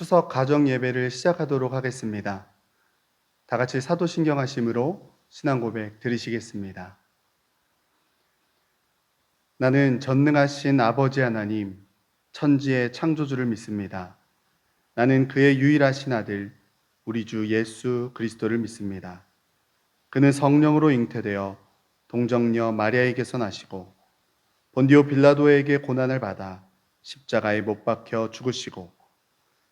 추석 가정 예배를 시작하도록 하겠습니다. 다 같이 사도신경 하심으로 신앙 고백 드리시겠습니다. 나는 전능하신 아버지 하나님, 천지의 창조주를 믿습니다. 나는 그의 유일하신 아들, 우리 주 예수 그리스도를 믿습니다. 그는 성령으로 잉태되어 동정녀 마리아에게서 나시고 본디오 빌라도에게 고난을 받아 십자가에 못 박혀 죽으시고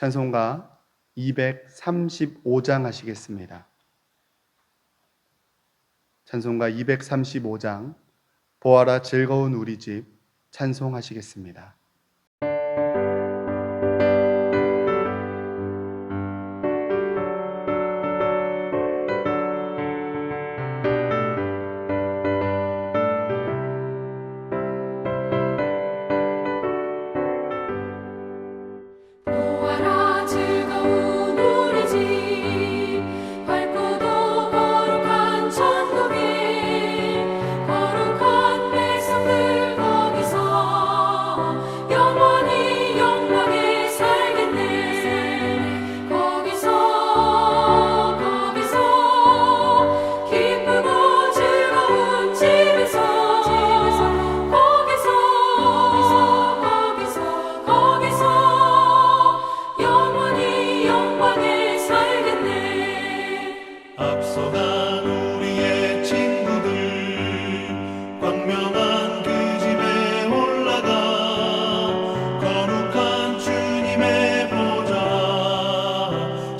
찬송가 235장 하시겠습니다. 찬송가 235장 보아라 즐거운 우리 집 찬송하시겠습니다.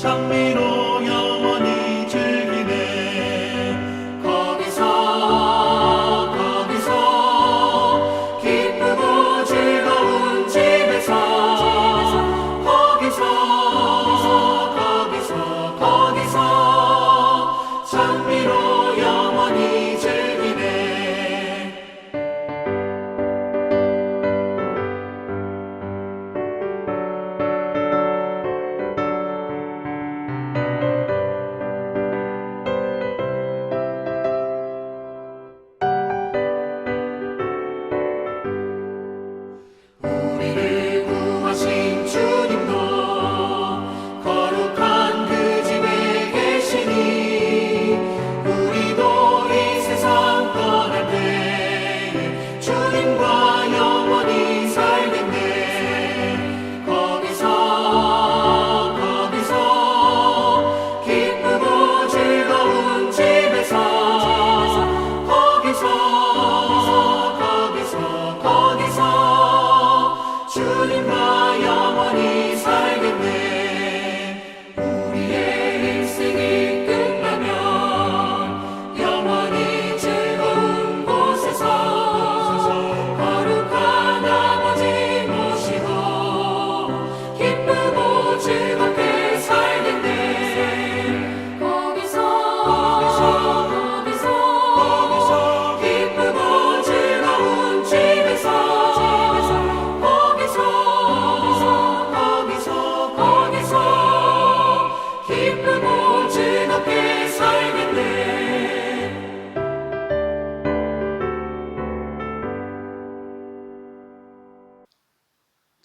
장미로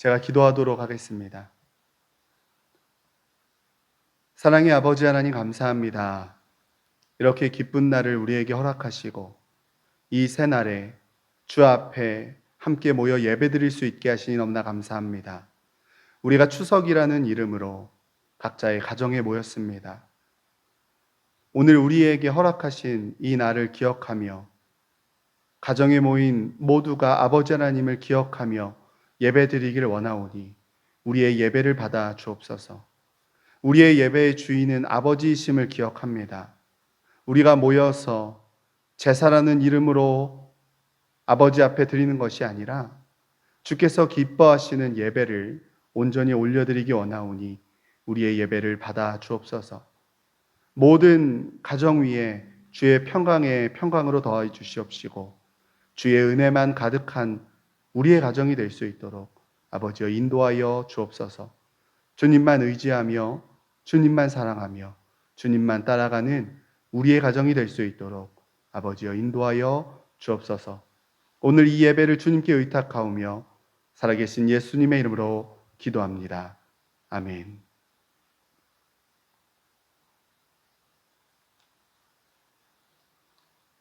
제가 기도하도록 하겠습니다. 사랑의 아버지 하나님 감사합니다. 이렇게 기쁜 날을 우리에게 허락하시고 이 새날에 주 앞에 함께 모여 예배드릴 수 있게 하시니 너무나 감사합니다. 우리가 추석이라는 이름으로 각자의 가정에 모였습니다. 오늘 우리에게 허락하신 이 날을 기억하며 가정에 모인 모두가 아버지 하나님을 기억하며 예배드리기를 원하오니 우리의 예배를 받아 주옵소서. 우리의 예배의 주인은 아버지이심을 기억합니다. 우리가 모여서 제사라는 이름으로 아버지 앞에 드리는 것이 아니라 주께서 기뻐하시는 예배를 온전히 올려드리기 원하오니 우리의 예배를 받아 주옵소서. 모든 가정 위에 주의 평강에 평강으로 더하여 주시옵시고 주의 은혜만 가득한 우리의 가정이 될 수 있도록 아버지여 인도하여 주옵소서. 주님만 의지하며 주님만 사랑하며 주님만 따라가는 우리의 가정이 될 수 있도록 아버지여 인도하여 주옵소서. 오늘 이 예배를 주님께 의탁하오며 살아계신 예수님의 이름으로 기도합니다. 아멘.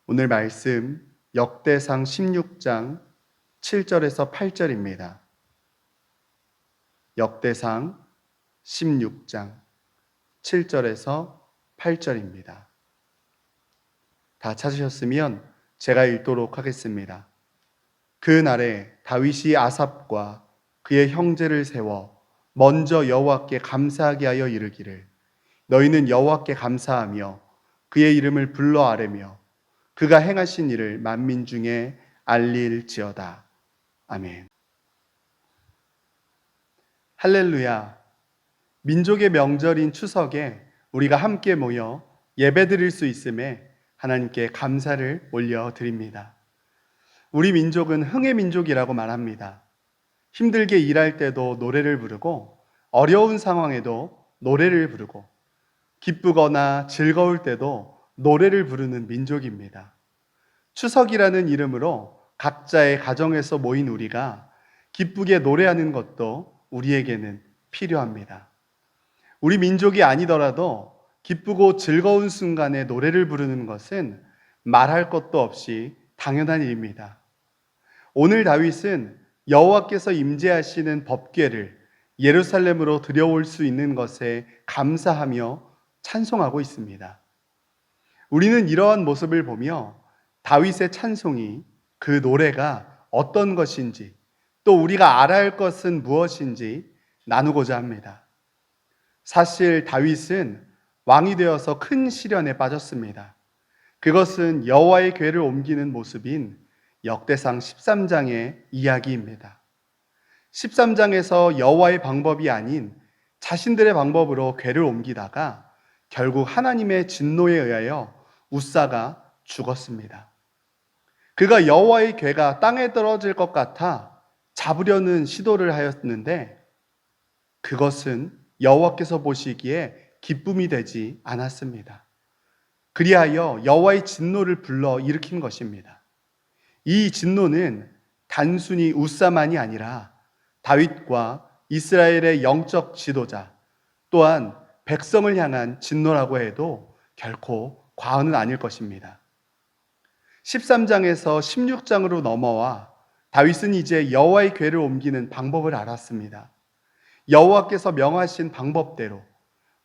오늘 말씀 역대상 16장 7절에서 8절입니다. 역대상 16장 7절에서 8절입니다. 다 찾으셨으면 제가 읽도록 하겠습니다. 그 날에 다윗이 아삽과 그의 형제를 세워 먼저 여호와께 감사하게 하여 이르기를 너희는 여호와께 감사하며 그의 이름을 불러 아뢰며 그가 행하신 일을 만민 중에 알릴지어다. 아멘. 할렐루야. 민족의 명절인 추석에 우리가 함께 모여 예배드릴 수 있음에 하나님께 감사를 올려드립니다. 우리 민족은 흥의 민족이라고 말합니다. 힘들게 일할 때도 노래를 부르고 어려운 상황에도 노래를 부르고 기쁘거나 즐거울 때도 노래를 부르는 민족입니다. 추석이라는 이름으로 각자의 가정에서 모인 우리가 기쁘게 노래하는 것도 우리에게는 필요합니다. 우리 민족이 아니더라도 기쁘고 즐거운 순간에 노래를 부르는 것은 말할 것도 없이 당연한 일입니다. 오늘 다윗은 여호와께서 임재하시는 법궤를 예루살렘으로 들여올 수 있는 것에 감사하며 찬송하고 있습니다. 우리는 이러한 모습을 보며 다윗의 찬송이 그 노래가 어떤 것인지 또 우리가 알아야 할 것은 무엇인지 나누고자 합니다. 사실 다윗은 왕이 되어서 큰 시련에 빠졌습니다. 그것은 여호와의 궤를 옮기는 모습인 역대상 13장의 이야기입니다. 13장에서 여호와의 방법이 아닌 자신들의 방법으로 궤를 옮기다가 결국 하나님의 진노에 의하여 우사가 죽었습니다. 그가 여호와의 궤가 땅에 떨어질 것 같아 잡으려는 시도를 하였는데 그것은 여호와께서 보시기에 기쁨이 되지 않았습니다. 그리하여 여호와의 진노를 불러 일으킨 것입니다. 이 진노는 단순히 우사만이 아니라 다윗과 이스라엘의 영적 지도자 또한 백성을 향한 진노라고 해도 결코 과언은 아닐 것입니다. 13장에서 16장으로 넘어와 다윗은 이제 여호와의 궤를 옮기는 방법을 알았습니다. 여호와께서 명하신 방법대로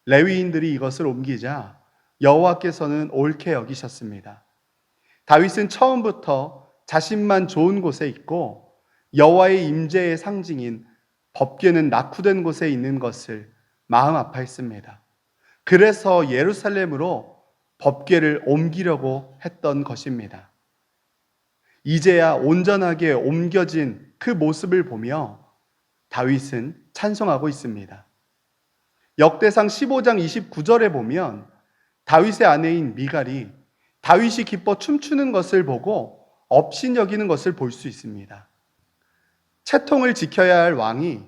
레위인들이 이것을 옮기자 여호와께서는 옳게 여기셨습니다. 다윗은 처음부터 자신만 좋은 곳에 있고 여호와의 임재의 상징인 법궤는 낙후된 곳에 있는 것을 마음 아파했습니다. 그래서 예루살렘으로 법궤를 옮기려고 했던 것입니다. 이제야 온전하게 옮겨진 그 모습을 보며 다윗은 찬송하고 있습니다. 역대상 15장 29절에 보면 다윗의 아내인 미갈이 다윗이 기뻐 춤추는 것을 보고 업신여기는 것을 볼 수 있습니다. 채통을 지켜야 할 왕이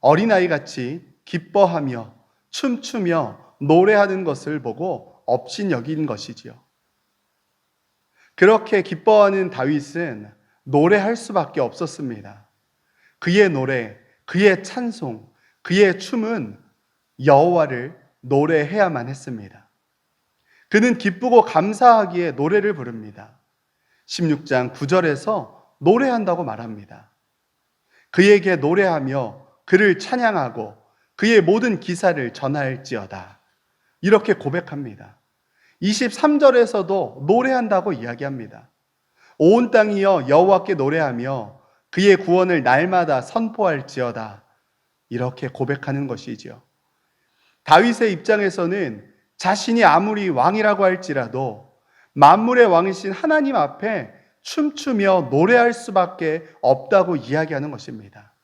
어린아이 같이 기뻐하며 춤추며 노래하는 것을 보고 업신여긴 것이지요. 그렇게 기뻐하는 다윗은 노래할 수밖에 없었습니다. 그의 노래, 그의 찬송, 그의 춤은 여호와를 노래해야만 했습니다. 그는 기쁘고 감사하기에 노래를 부릅니다. 16장 9절에서 노래한다고 말합니다. 그에게 노래하며 그를 찬양하고 그의 모든 기사를 전할지어다. 이렇게 고백합니다. 23절에서도 노래한다고 이야기합니다. 온 땅이여 여호와께 노래하며 그의 구원을 날마다 선포할지어다. 이렇게 고백하는 것이지요. 다윗의 입장에서는 자신이 아무리 왕이라고 할지라도 만물의 왕이신 하나님 앞에 춤추며 노래할 수밖에 없다고 이야기하는 것입니다.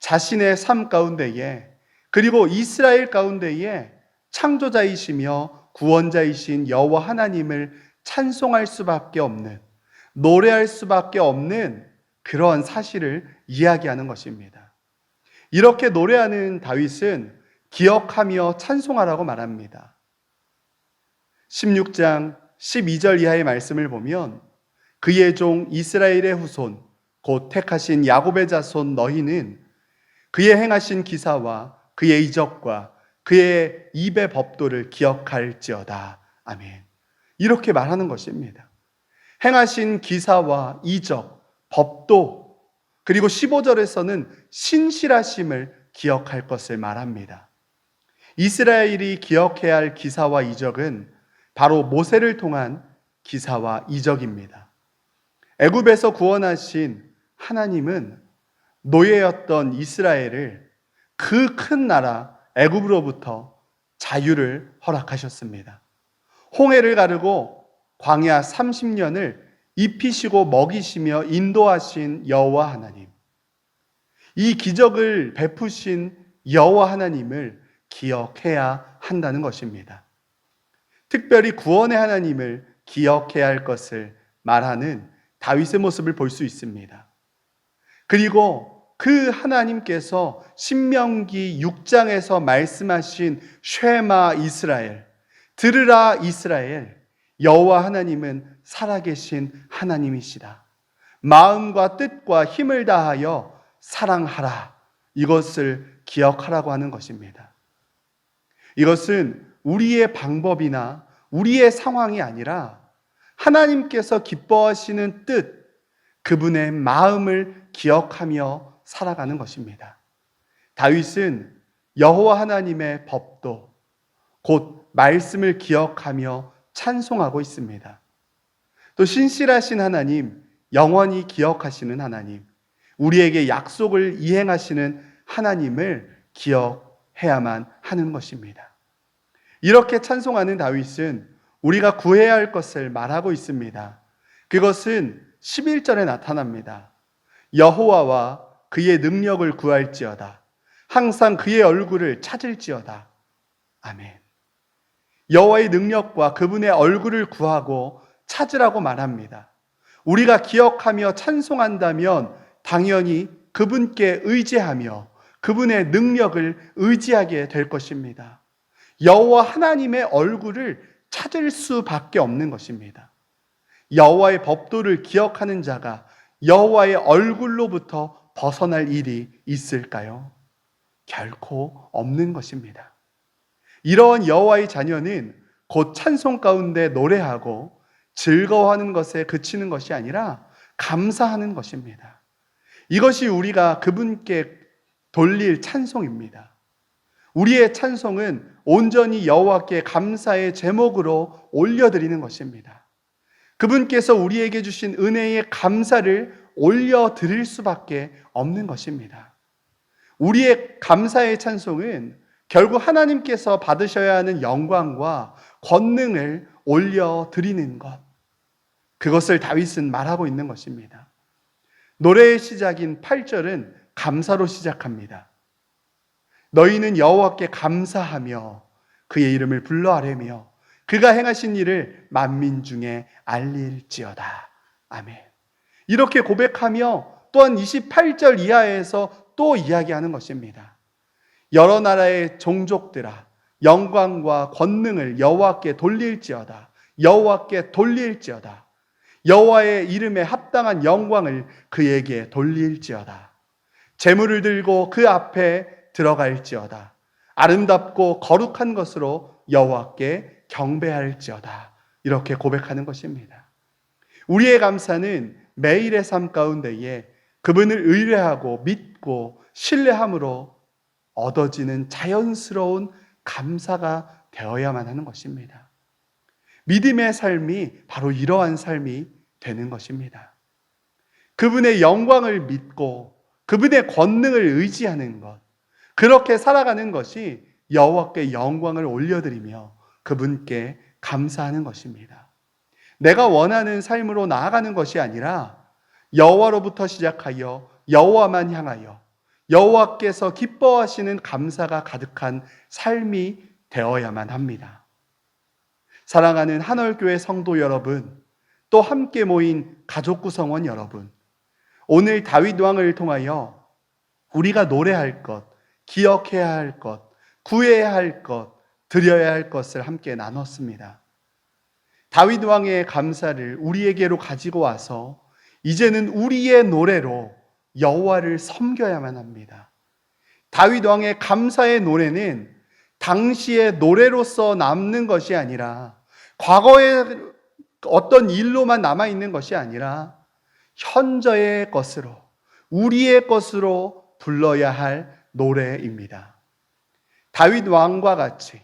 자신의 삶 가운데에 그리고 이스라엘 가운데에 창조자이시며 구원자이신 여호와 하나님을 찬송할 수밖에 없는 노래할 수밖에 없는 그러한 사실을 이야기하는 것입니다. 이렇게 노래하는 다윗은 기억하며 찬송하라고 말합니다. 16장 12절 이하의 말씀을 보면 그의 종 이스라엘의 후손 곧 택하신 야곱의 자손 너희는 그의 행하신 기사와 그의 이적과 그의 입의 법도를 기억할지어다. 아멘. 이렇게 말하는 것입니다. 행하신 기사와 이적, 법도, 그리고 15절에서는 신실하심을 기억할 것을 말합니다. 이스라엘이 기억해야 할 기사와 이적은 바로 모세를 통한 기사와 이적입니다. 애굽에서 구원하신 하나님은 노예였던 이스라엘을 그 큰 나라 애굽으로부터 자유를 허락하셨습니다. 홍해를 가르고 광야 30년을 입히시고 먹이시며 인도하신 여호와 하나님. 이 기적을 베푸신 여호와 하나님을 기억해야 한다는 것입니다. 특별히 구원의 하나님을 기억해야 할 것을 말하는 다윗의 모습을 볼 수 있습니다. 그리고 그 하나님께서 신명기 6장에서 말씀하신 쉐마 이스라엘, 들으라 이스라엘, 여호와 하나님은 살아계신 하나님이시다. 마음과 뜻과 힘을 다하여 사랑하라. 이것을 기억하라고 하는 것입니다. 이것은 우리의 방법이나 우리의 상황이 아니라 하나님께서 기뻐하시는 뜻, 그분의 마음을 기억하며 살아가는 것입니다. 다윗은 여호와 하나님의 법도 곧 말씀을 기억하며 찬송하고 있습니다. 또 신실하신 하나님, 영원히 기억하시는 하나님, 우리에게 약속을 이행하시는 하나님을 기억해야만 하는 것입니다. 이렇게 찬송하는 다윗은 우리가 구해야 할 것을 말하고 있습니다. 그것은 11절에 나타납니다. 여호와와 그의 능력을 구할지어다. 항상 그의 얼굴을 찾을지어다. 아멘. 여호와의 능력과 그분의 얼굴을 구하고 찾으라고 말합니다. 우리가 기억하며 찬송한다면 당연히 그분께 의지하며 그분의 능력을 의지하게 될 것입니다. 여호와 하나님의 얼굴을 찾을 수밖에 없는 것입니다. 여호와의 법도를 기억하는 자가 여호와의 얼굴로부터 벗어날 일이 있을까요? 결코 없는 것입니다. 이러한 여호와의 자녀는 곧 찬송 가운데 노래하고 즐거워하는 것에 그치는 것이 아니라 감사하는 것입니다. 이것이 우리가 그분께 돌릴 찬송입니다. 우리의 찬송은 온전히 여호와께 감사의 제목으로 올려드리는 것입니다. 그분께서 우리에게 주신 은혜의 감사를 올려드릴 수밖에 없는 것입니다. 우리의 감사의 찬송은 결국 하나님께서 받으셔야 하는 영광과 권능을 올려드리는 것. 그것을 다윗은 말하고 있는 것입니다. 노래의 시작인 8절은 감사로 시작합니다. 너희는 여호와께 감사하며 그의 이름을 불러 아뢰며 그가 행하신 일을 만민 중에 알릴지어다. 아멘. 이렇게 고백하며 또한 28절 이하에서 또 이야기하는 것입니다. 여러 나라의 종족들아 영광과 권능을 여호와께 돌릴지어다. 여호와께 돌릴지어다. 여호와의 이름에 합당한 영광을 그에게 돌릴지어다. 재물을 들고 그 앞에 들어갈지어다. 아름답고 거룩한 것으로 여호와께 경배할지어다. 이렇게 고백하는 것입니다. 우리의 감사는 매일의 삶 가운데에 그분을 의뢰하고 믿고 신뢰함으로 얻어지는 자연스러운 감사가 되어야만 하는 것입니다. 믿음의 삶이 바로 이러한 삶이 되는 것입니다. 그분의 영광을 믿고 그분의 권능을 의지하는 것, 그렇게 살아가는 것이 여호와께 영광을 올려드리며 그분께 감사하는 것입니다. 내가 원하는 삶으로 나아가는 것이 아니라 여호와로부터 시작하여 여호와만 향하여 여호와께서 기뻐하시는 감사가 가득한 삶이 되어야만 합니다. 사랑하는 한월교회 성도 여러분, 또 함께 모인 가족 구성원 여러분, 오늘 다윗 왕을 통하여 우리가 노래할 것, 기억해야 할 것, 구해야 할 것, 드려야 할 것을 함께 나눴습니다. 다윗 왕의 감사를 우리에게로 가지고 와서 이제는 우리의 노래로 여호와를 섬겨야만 합니다. 다윗 왕의 감사의 노래는 당시의 노래로서 남는 것이 아니라 과거의 어떤 일로만 남아 있는 것이 아니라 현저의 것으로 우리의 것으로 불러야 할 노래입니다. 다윗 왕과 같이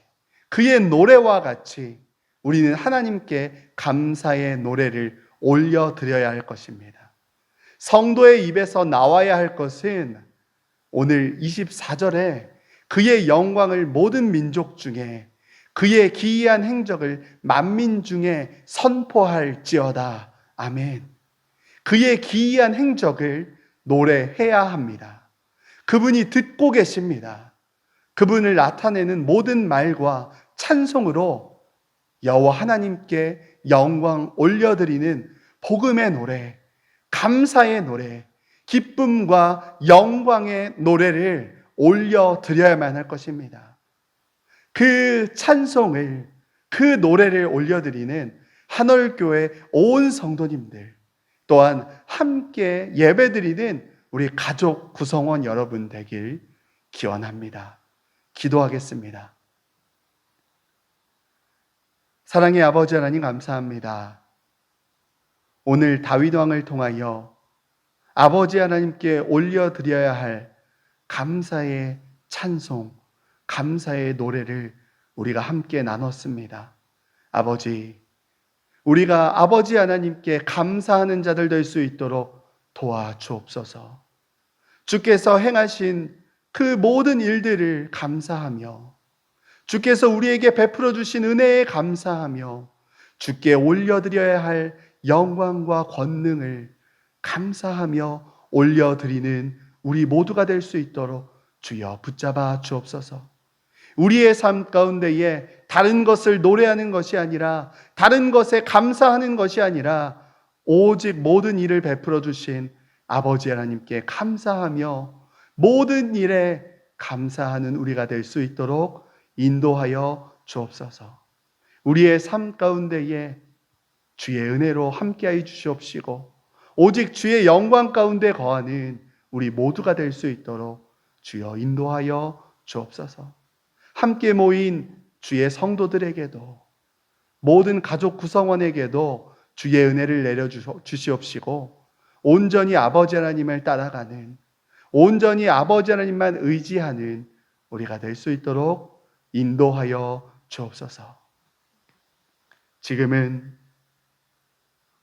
그의 노래와 같이 우리는 하나님께 감사의 노래를 올려드려야 할 것입니다. 성도의 입에서 나와야 할 것은 오늘 24절에 그의 영광을 모든 민족 중에 그의 기이한 행적을 만민 중에 선포할지어다. 아멘. 그의 기이한 행적을 노래해야 합니다. 그분이 듣고 계십니다. 그분을 나타내는 모든 말과 찬송으로 여호와 하나님께 영광 올려드리는 복음의 노래, 감사의 노래, 기쁨과 영광의 노래를 올려드려야만 할 것입니다. 그 찬송을, 그 노래를 올려드리는 한월교회 온 성도님들, 또한 함께 예배드리는 우리 가족 구성원 여러분 되길 기원합니다. 기도하겠습니다. 사랑의 아버지 하나님 감사합니다. 오늘 다윗 왕을 통하여 아버지 하나님께 올려 드려야 할 감사의 찬송, 감사의 노래를 우리가 함께 나눴습니다. 아버지, 우리가 아버지 하나님께 감사하는 자들 될 수 있도록 도와주옵소서. 주께서 행하신 그 모든 일들을 감사하며 주께서 우리에게 베풀어 주신 은혜에 감사하며 주께 올려드려야 할 영광과 권능을 감사하며 올려드리는 우리 모두가 될 수 있도록 주여 붙잡아 주옵소서. 우리의 삶 가운데에 다른 것을 노래하는 것이 아니라 다른 것에 감사하는 것이 아니라 오직 모든 일을 베풀어 주신 아버지 하나님께 감사하며 모든 일에 감사하는 우리가 될 수 있도록 인도하여 주옵소서. 우리의 삶 가운데에 주의 은혜로 함께하여 주시옵시고 오직 주의 영광 가운데 거하는 우리 모두가 될 수 있도록 주여 인도하여 주옵소서. 함께 모인 주의 성도들에게도 모든 가족 구성원에게도 주의 은혜를 내려 주시옵시고 온전히 아버지 하나님을 따라가는 온전히 아버지 하나님만 의지하는 우리가 될 수 있도록 인도하여 주옵소서. 지금은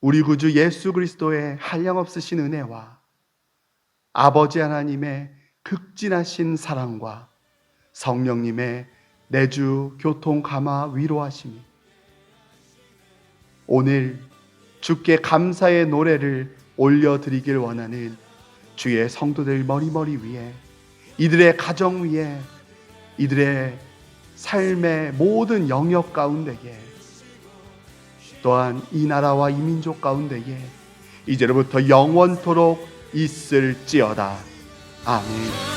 우리 구주 예수 그리스도의 한량없으신 은혜와 아버지 하나님의 극진하신 사랑과 성령님의 내주 교통 감화 위로하심이 오늘 주께 감사의 노래를 올려드리길 원하는 주의 성도들 머리머리 위에 이들의 가정 위에 이들의 삶의 모든 영역 가운데에 또한 이 나라와 이 민족 가운데에 이제로부터 영원토록 있을지어다. 아멘.